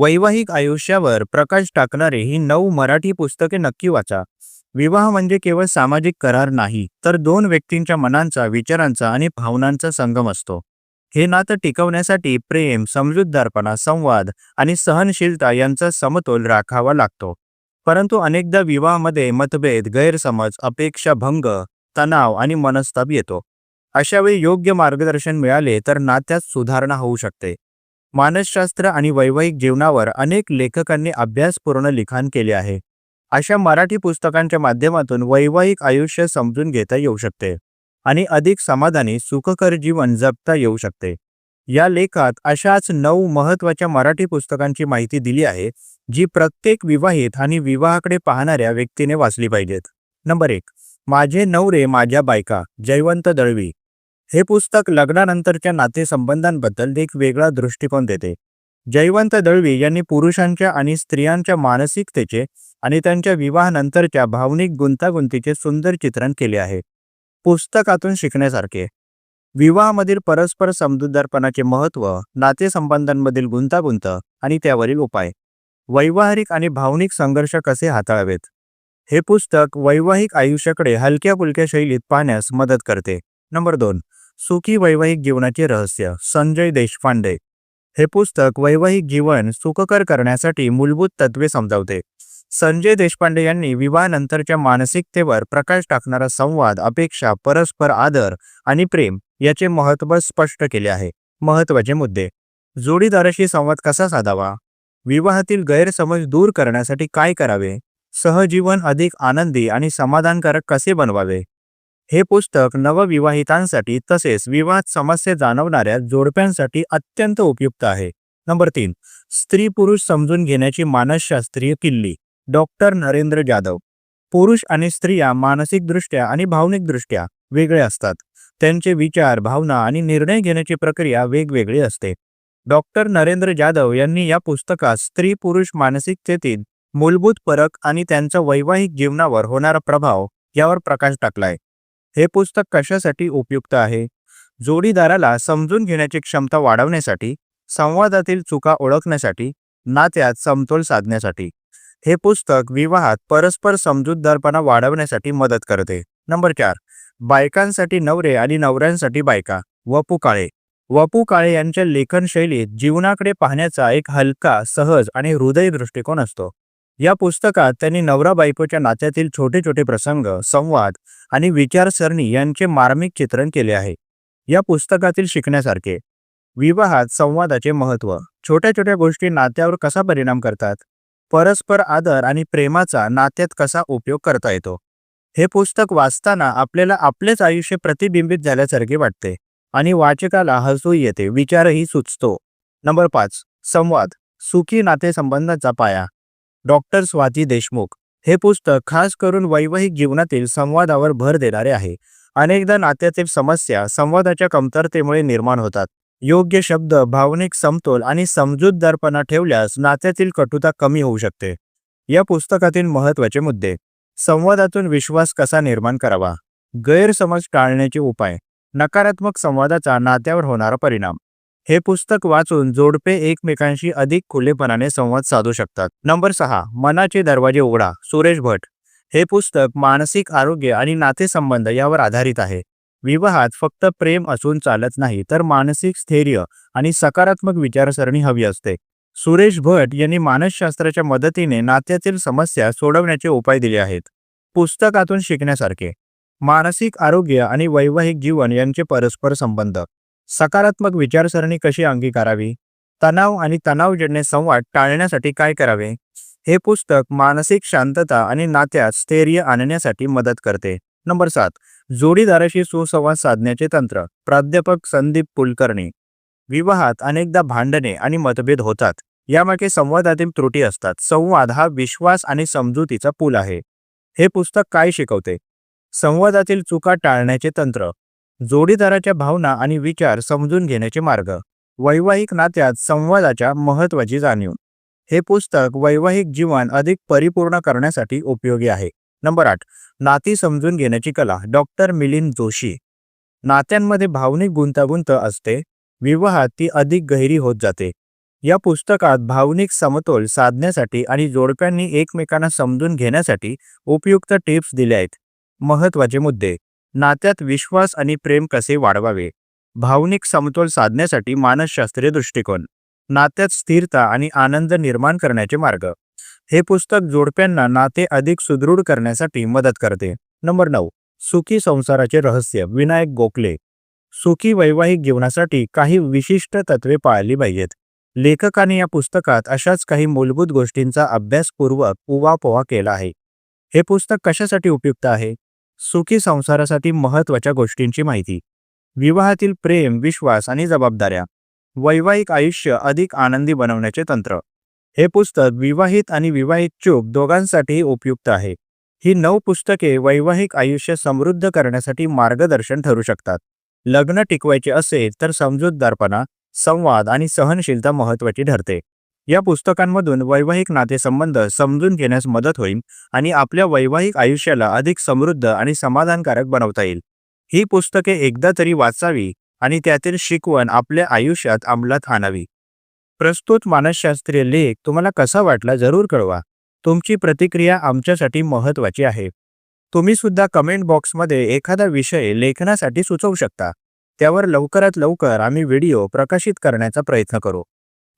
वैवाहिक आयुष्यावर प्रकाश टाकणारे ही नऊ मराठी पुस्तके नक्की वाचा. विवाह म्हणजे केवळ सामाजिक करार नाही तर दोन व्यक्तींच्या मनांचा विचारांचा आणि भावनांचा संगम असतो. हे नातं टिकवण्यासाठी प्रेम समजूतदारपणा संवाद आणि सहनशीलता यांचा समतोल राखावा लागतो. परंतु अनेकदा विवाहामध्ये मतभेद गैरसमज अपेक्षा भंग तणाव आणि मनस्ताप येतो. अशावेळी योग्य मार्गदर्शन मिळाले तर नात्यात सुधारणा होऊ शकते. मानसशास्त्र आणि वैवाहिक जीवनावर अनेक लेखकांनी अभ्यासपूर्ण लिखाण केले आहे. अशा मराठी पुस्तकांच्या माध्यमातून वैवाहिक आयुष्य समजून घेता येऊ शकते आणि अधिक समाधानी सुखकर जीवन जगता येऊ शकते. या लेखात अशाच नऊ महत्त्वाच्या मराठी पुस्तकांची माहिती दिली आहे जी प्रत्येक विवाहित आणि विवाहाकडे पाहणाऱ्या व्यक्तीने वाचली पाहिजेत. नंबर एक माझे नवरे माझ्या बायका जयवंत दळवी. हे पुस्तक लग्नानंतरच्या नातेसंबंधांबद्दल एक वेगळा दृष्टिकोन देते. जयवंत दळवी यांनी पुरुषांच्या आणि स्त्रियांच्या मानसिकतेचे आणि त्यांच्या विवाहानंतरच्या भावनिक गुंतागुंतीचे सुंदर चित्रण केले आहे. पुस्तकातून शिकण्यासारखे. विवाहामधील परस्पर समजूतदारपणाचे महत्त्व नातेसंबंधांमधील गुंतागुंत आणि त्यावरील उपाय. वैवाहिक आणि भावनिक संघर्ष कसे हाताळावेत? हे पुस्तक वैवाहिक आयुष्याकडे हलक्या फुलक्या शैलीत पाहण्यास मदत करते. नंबर दोन. सुखी वैवाहिक जीवनाचे रहस्य. संजय देशपांडे. हे पुस्तक वैवाहिक जीवन सुखकर करण्यासाठी मूलभूत तत्वे समजावते. संजय देशपांडे यांनी विवाहानंतरच्या मानसिकतेवर प्रकाश टाकणारा संवाद अपेक्षा परस्पर आदर आणि प्रेम याचे महत्त्व स्पष्ट केले आहे. महत्त्वाचे मुद्दे. जोडीदाराशी संवाद कसा साधावा? विवाहातील गैरसमज दूर करण्यासाठी काय करावे? सहजीवन अधिक आनंदी आणि समाधानकारक कसे बनवावे? हे पुस्तक नवविवाहितांसाठी तसेच विवाहात समस्या जाणवणाऱ्या जोडप्यांसाठी अत्यंत उपयुक्त आहे. नंबर तीन स्त्री पुरुष समजून घेण्याची मानसशास्त्रीय किल्ली डॉक्टर नरेंद्र जाधव. पुरुष आणि स्त्रिया मानसिकदृष्ट्या आणि भावनिकदृष्ट्या वेगळे असतात. त्यांचे विचार भावना आणि निर्णय घेण्याची प्रक्रिया वेगवेगळी असते. डॉक्टर नरेंद्र जाधव यांनी या पुस्तकात स्त्री पुरुष मानसिकतेतील मूलभूत फरक आणि त्यांचा वैवाहिक जीवनावर होणारा प्रभाव यावर प्रकाश टाकलाय. हे पुस्तक कशासाठी उपयुक्त आहे? जोडीदाराला समजून घेण्याची क्षमता वाढवण्यासाठी संवादातील चुका ओळखण्यासाठी नात्यात समतोल साधण्यासाठी. हे पुस्तक विवाहात परस्पर समजूतदारपणा वाढवण्यासाठी मदत करते. नंबर चार. बायकांसाठी नवरे आणि नवऱ्यांसाठी बायका. वपू काळे. वपू काळे यांच्या लेखनशैलीत जीवनाकडे पाहण्याचा एक हलका सहज आणि हृदय दृष्टिकोन असतो. या पुस्तकात त्यांनी नवरा बायकोच्या नात्यातील छोटे छोटे प्रसंग संवाद आणि विचारसरणी यांचे मार्मिक चित्रण केले आहे. या पुस्तकातील शिकण्यासारखे विवाहात संवादाचे महत्त्व छोट्या छोट्या गोष्टी नात्यावर कसा परिणाम करतात? परस्पर आदर आणि प्रेमाचा नात्यात कसा उपयोग करता येतो? हे पुस्तक वाचताना आपल्याला आपलेच आयुष्य प्रतिबिंबित झाल्यासारखे वाटते आणि वाचकाला हसू येते विचारही सुचतो. नंबर पाच संवाद सुखी नातेसंबंधाचा पाया. डॉक्टर स्वाती देशमुख हे पुस्तक खास करून वैवाहिक जीवनातील संवादावर भर देणारे आहे. अनेकदा नात्यातील समस्या संवादाच्या कमतरतेमुळे निर्माण होतात. योग्य शब्द भावनिक समतोल आणि समजूतदारपणा ठेवल्यास नात्यातील कटुता कमी होऊ शकते. या पुस्तकातील महत्त्वाचे मुद्दे. संवादातून विश्वास कसा निर्माण करावा? गैरसमज टाळण्याचे उपाय. नकारात्मक संवादाचा नात्यावर होणारा परिणाम. हे पुस्तक वाचून जोडपे एकमेकांशी अधिक खुलेपणाने संवाद साधू शकतात. नंबर सहा मनाचे दरवाजे उघडा. सुरेश भट. हे पुस्तक मानसिक आरोग्य आणि नातेसंबंध यावर आधारित आहे. विवाहात फक्त प्रेम असून चालत नाही तर मानसिक स्थैर्य आणि सकारात्मक विचारसरणी हवी असते. सुरेश भट यांनी मानसशास्त्राच्या मदतीने नात्यातील समस्या सोडवण्याचे उपाय दिले आहेत. पुस्तकातून शिकण्यासारखे. मानसिक आरोग्य आणि वैवाहिक जीवन यांचे परस्पर संबंध. सकारात्मक विचारसरणी कशी अंगीकारावी? तणाव आणि तणावजन्य संवाद टाळण्यासाठी काय करावे? हे पुस्तक मानसिक शांतता आणि नात्यात स्थैर्य आणण्यासाठी मदत करते. नंबर सात. जोडीदाराशी सुसंवाद साधण्याचे तंत्र. प्राध्यापक संदीप कुलकर्णी. विवाहात अनेकदा भांडणे आणि मतभेद होतात. यामागे संवादातील त्रुटी असतात. संवाद हा विश्वास आणि समजुतीचा पूल आहे. हे पुस्तक काय शिकवते? संवादातील चुका टाळण्याचे तंत्र. जोडीदाराच्या भावना आणि विचार समजून घेण्याचे मार्ग. वैवाहिक नात्यात संवादाच्या महत्त्वाची जाणीव. हे पुस्तक वैवाहिक जीवन अधिक परिपूर्ण करण्यासाठी उपयोगी आहे. नंबर आठ. नाती समजून घेण्याची कला. डॉक्टर मिलिंद जोशी. नात्यांमध्ये भावनिक गुंतागुंत असते. विवाहात ती अधिक गहिरी होत जाते. या पुस्तकात भावनिक समतोल साधण्यासाठी आणि जोडप्यांनी एकमेकांना समजून घेण्यासाठी उपयुक्त टिप्स दिल्या आहेत. महत्त्वाचे मुद्दे. नात्यात विश्वास आणि प्रेम कसे वाढवावे? भावनिक समतोल साधण्यासाठी मानसशास्त्रीय दृष्टिकोन. नात्यात स्थिरता आणि आनंद निर्माण करण्याचे मार्ग. हे पुस्तक जोडप्यांना नाते अधिक सुदृढ करण्यासाठी मदत करते. नंबर नऊ. सुखी संसाराचे रहस्य. विनायक गोखले. सुखी वैवाहिक जीवनासाठी काही विशिष्ट तत्वे पाळली पाहिजेत. लेखकाने या पुस्तकात अशाच काही मूलभूत गोष्टींचा अभ्यासपूर्वक उवापोवा केला आहे. हे पुस्तक कशासाठी उपयुक्त आहे? सुखी संसारासाठी महत्त्वाच्या गोष्टींची माहिती. विवाहातील प्रेम विश्वास आणि जबाबदाऱ्या. वैवाहिक आयुष्य अधिक आनंदी बनवण्याचे तंत्र. हे पुस्तक विवाहित आणि विवाहित चूक दोघांसाठीही उपयुक्त आहे. ही नऊ पुस्तके वैवाहिक आयुष्य समृद्ध करण्यासाठी मार्गदर्शन ठरू शकतात. लग्न टिकवायचे असेल तर समजूतदारपणा संवाद आणि सहनशीलता महत्त्वाची ठरते. या पुस्तकांमधून वैवाहिक नातेसंबंध समजून घेण्यास मदत होईल आणि आपल्या वैवाहिक आयुष्याला अधिक समृद्ध आणि समाधानकारक बनवता येईल. ही पुस्तके एकदा तरी वाचावी आणि त्यातील शिकवण आपल्या आयुष्यात अंमलात आणावी. प्रस्तुत मानसशास्त्रीय लेख तुम्हाला कसा वाटला जरूर कळवा. तुमची प्रतिक्रिया आमच्यासाठी महत्त्वाची आहे. तुम्ही सुद्धा कमेंट बॉक्समध्ये एखादा विषय लेखनासाठी सुचवू शकता. त्यावर लवकरात लवकर आम्ही व्हिडिओ प्रकाशित करण्याचा प्रयत्न करू.